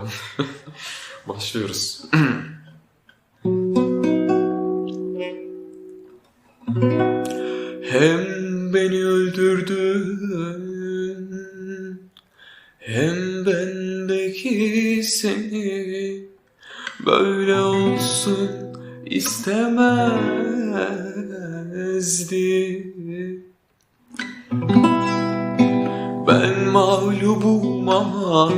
Başlıyoruz. Hem beni öldürdün Hem bendeki seni Böyle olsun istemezdim Ben mağlubum ama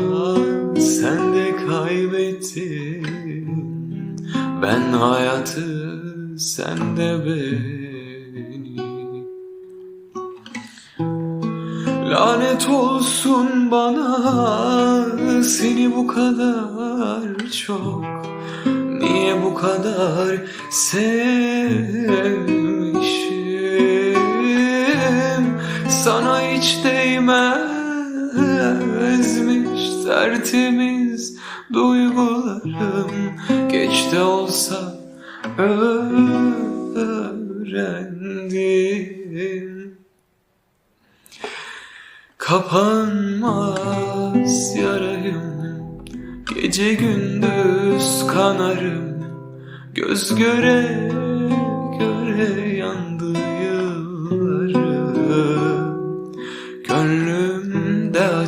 sen de kaybettin. Ben hayatı sen de beni. Lanet olsun bana seni bu kadar çok. Niye bu kadar sevmişim? Sana hiç değmezmiş tertemiz duygularım. Geç de olsa öğrendim. Kapanmaz yarayım Gece gündüz kanarım. Göz göre göre yandı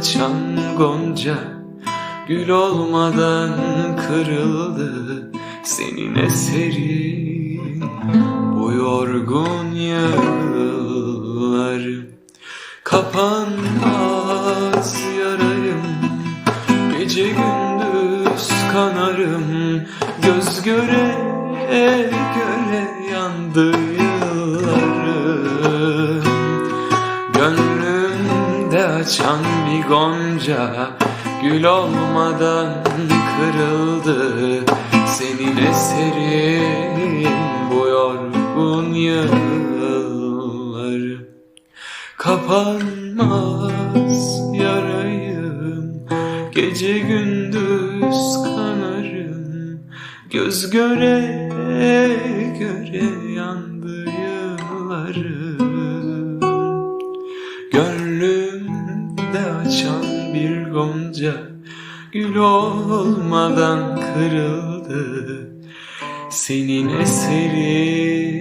açan gonca Gül olmadan kırıldı. Senin eserin Bu yorgun yıllarım Kapanmaz yarayım Gece gündüz kanarım. Göz göre göre yandı açan bir gonca Gül olmadan kırıldı. Senin eserin bu yorgun yıllarım Kapanmaz yarayım Gece gündüz kanarım. Göz göre göre yandı yıllarım. Bir gonca Gül olmadan kırıldı Senin eserin.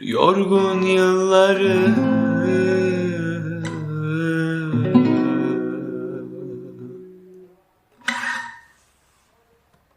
Yorgun yılları